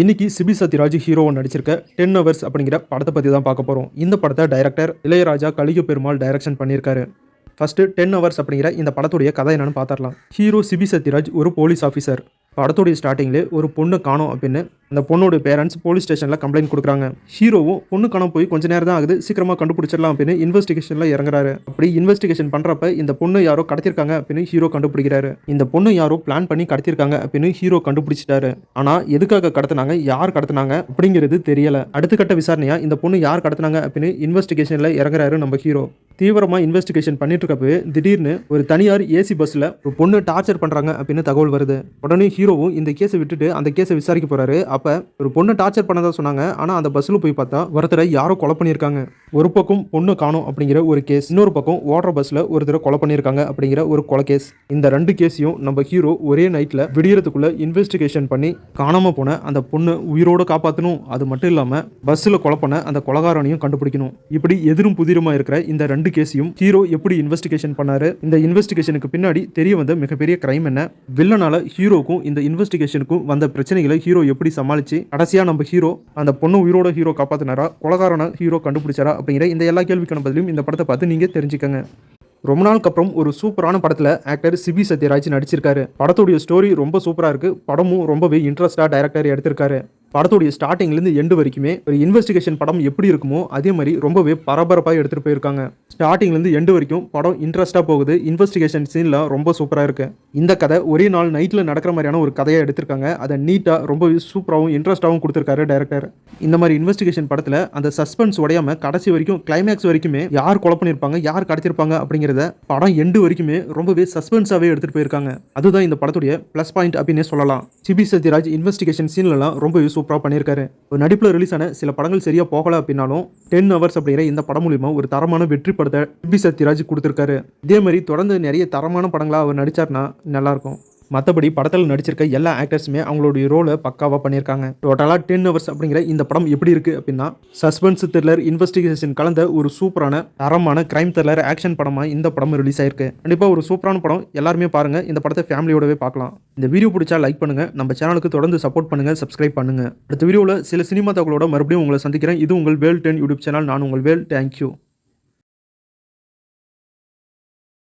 இன்னைக்கு சிபி சத்யராஜ் ஹீரோவை நடிச்சிருக்க ten hours அப்படிங்கிற படத்தை பற்றி தான் பார்க்க போகிறோம் இந்த படத்தை டைரக்டர் இளையராஜா கலிக பெருமாள் டைரக்ஷன் பண்ணியிருக்காரு. ஃபஸ்ட்டு டென் ஹவர்ஸ் அப்படிங்கிற இந்த படத்துடைய கதை என்னன்னு பார்த்துடலாம். ஹீரோ சிபி சத்யராஜ் ஒரு போலீஸ் ஆஃபீஸர் படத்துடைய ஸ்டார்டிங்லேயே ஒரு பொண்ணு காணோம் அப்படின்னு அந்த பொண்ணோட பேரண்ட்ஸ் போலீஸ் ஸ்டேஷனில் கம்ப்ளைண்ட் கொடுக்குறாங்க. ஹீரோவும் பொண்ணு காணும் போய் கொஞ்ச நேரம் தான் ஆகுது சீக்கிரமாக கண்டுபிடிச்சிடலாம் அப்படின்னு இன்வெஸ்டிகேஷனில் இறங்குறாரு. அப்படி இன்வெஸ்டிகேஷன் பண்ணுறப்ப இந்த பொண்ணு யாரோ கடத்திருக்காங்க அப்படின்னு ஹீரோ கண்டுபிடிக்கிறாரு. இந்த பொண்ணு யாரோ பிளான் பண்ணி கடத்திருக்காங்க அப்படின்னு ஹீரோ கண்டுபிடிச்சிட்டாரு. ஆனால் எதுக்காக கடத்தினாங்க யார் கடத்தினாங்க அப்படிங்கிறது தெரியலை. அடுத்த கட்ட விசாரணையாக இந்த பொண்ணு யார் கடத்தினாங்க அப்படின்னு இன்வெஸ்டிகேஷனில் இறங்குறாரு நம்ம ஹீரோ. தீவிரமாக இன்வெஸ்டிகேஷன் பண்ணிட்டு இருக்கப்போ திடீர்னு ஒரு தனியார் ஏசி பஸ்ஸில் ஒரு பொண்ணு டார்ச்சர் பண்ணுறாங்க அப்படின்னு தகவல் வருது. உடனே ஹீரோவும் இந்த கேஸை விட்டுட்டு அந்த கேஸை விசாரிக்க போகிறாரு அப்போ ஒரு பொண்ணு டார்ச்சர் பண்ணதாக சொன்னாங்க. ஆனால் அந்த பஸ்ஸில் போய் பார்த்தா ஒருத்தரை யாரோ கொலை பண்ணியிருக்காங்க. ஒரு பக்கம் பொண்ணு காணும் அப்படிங்கிற ஒரு கேஸ் இன்னொரு பக்கம் ஓடுற பஸ்ஸில் ஒருத்தரை கொலை பண்ணியிருக்காங்க அப்படிங்கிற ஒரு கொலை கேஸ் இந்த ரெண்டு கேஸையும் நம்ம ஹீரோ ஒரே நைட்டில் விடியறதுக்குள்ளே இன்வெஸ்டிகேஷன் பண்ணி காணாமல் போன அந்த பொண்ணு உயிரோடு காப்பாற்றணும் அது மட்டும் இல்லாமல் பஸ்ஸில் கொலை பண்ண அந்த கொலகாரனையும் கண்டுபிடிக்கணும். இப்படி எதிரும் புதிருமா இருக்கிற இந்த ரெண்டு கேஸையும் ஹீரோ எப்படி இன்வெஸ்டிகேஷன் பண்ணாரு? இந்த இன்வெஸ்டிகேஷனுக்கு பின்னாடி தெரிய வந்த மிகப்பெரிய கிரைம் என்ன? வில்லனால ஹீரோக்கும் இந்த இன்வெஸ்டிகேஷனுக்கும் வந்த பிரச்சனைகளை ஹீரோ எப்படி சமாளிச்சு கடைசியா நம்ம ஹீரோ அந்த பொண்ணு உயிரோட ஹீரோ காப்பாத்தினாரா? கொலகாரன ஹீரோ கண்டுபிடிச்சாரா? அப்படிங்கிற இந்த எல்லா கேள்விக்கான பதிலையும் இந்த படத்தை பார்த்து நீங்க தெரிஞ்சுக்கங்க. ரொம்ப நாளுக்கு அப்புறம் ஒரு சூப்பரான படத்தில் ஆக்டர் சிபி சத்யராஜ் நடிச்சிருக்காரு. படத்துடைய ஸ்டோரி ரொம்ப சூப்பராக இருக்குது படமும் ரொம்பவே இன்ட்ரெஸ்டாக டைரக்டர் எடுத்திருக்காரு. படத்துடைய ஸ்டார்டிங்லேருந்து எண்டு வரைக்குமே ஒரு இன்வெஸ்டிகேஷன் படம் எப்படி இருக்குமோ அதே மாதிரி ரொம்பவே பரபரப்பாக எடுத்துகிட்டு போயிருக்காங்க. ஸ்டார்டிங்லேருந்து எண்டு வரைக்கும் படம் இன்ட்ரெஸ்ட்டாக போகுது. இன்வெஸ்டிகேஷன் சீன்லாம் ரொம்ப சூப்பராக இருக்கு. இந்த கதை ஒரே நாள் நைட்டில் நடக்கிற மாதிரியான ஒரு கதையை எடுத்திருக்காங்க. அதை நீட்டாக ரொம்பவே சூப்பராகவும் இன்ட்ரெஸ்ட்டாகவும் கொடுத்துருக்காரு டேரக்டர் இந்த மாதிரி இன்வெஸ்டிகேஷன் படத்தில் அந்த சஸ்பென்ஸ் உடையாம கடைசி வரைக்கும் கிளைமேக்ஸ் வரைக்குமே யார் கொலை பண்ணியிருப்பாங்க யார் கடத்திருப்பாங்க அப்படிங்கிறத படம் எண்டு வரைக்குமே ரொம்பவே சஸ்பென்ஸாகவே எடுத்துகிட்டு போயிருக்காங்க. அதுதான் இந்த படத்துடைய ப்ளஸ் பாயிண்ட் அப்படின்னே சொல்லலாம். சிபி சத்யராஜ் இன்வெஸ்டிகேஷன் சீன்லலாம் ரொம்பவே சூப்பராக பண்ணியிருக்காரு. ஒரு நடிப்பில் ரிலீஸ் ஆன சில படங்கள் சரியாக போகல அப்படின்னாலும் டென் ஹவர்ஸ் அப்படிங்கிற இந்த படம் மூலிமா ஒரு தரமான வெற்றி படத்தை பி சத்யராஜ் கொடுத்துருக்காரு. இதே மாதிரி தொடர்ந்து நிறைய தரமான படங்களாக அவர் நடித்தார்னா நல்லாயிருக்கும் மற்றபடி படத்தில் நடிச்சிருக்க எல்லா ஆக்டர்ஸுமே அவங்களுடைய ரோலை பக்காவாக பண்ணியிருக்காங்க. டோட்டலாக டென் ஹவர்ஸ் அப்படிங்கிற இந்த படம் எப்படி இருக்குது அப்படின்னா சஸ்பென்ஸ் த்ரில்லர் இன்வெஸ்டிகேஷன் கலந்த ஒரு சூப்பரான தரமான கிரைம் த்ரில்லர் ஆக்ஷன் படமாக இந்த படம் ரிலீஸ் ஆயிருக்கு. கண்டிப்பாக ஒரு சூப்பரான படம். எல்லாருமே பாருங்கள் இந்த படத்தை ஃபேமிலியோடவே பார்க்கலாம். இந்த வீடியோ பிடிச்சா லைக் பண்ணுங்கள் நம்ம சேனலுக்கு தொடர்ந்து சப்போர்ட் பண்ணுங்கள் சப்ஸ்கிரைப் பண்ணுங்கள் அடுத்த வீடியோவில் சில சினிமா தகவலோட மறுபடியும் உங்களை சந்திக்கிறேன். இது உங்கள் வேல் டென் யூடியூப் சேனல் நான் உங்கள் வேல். தேங்க்யூ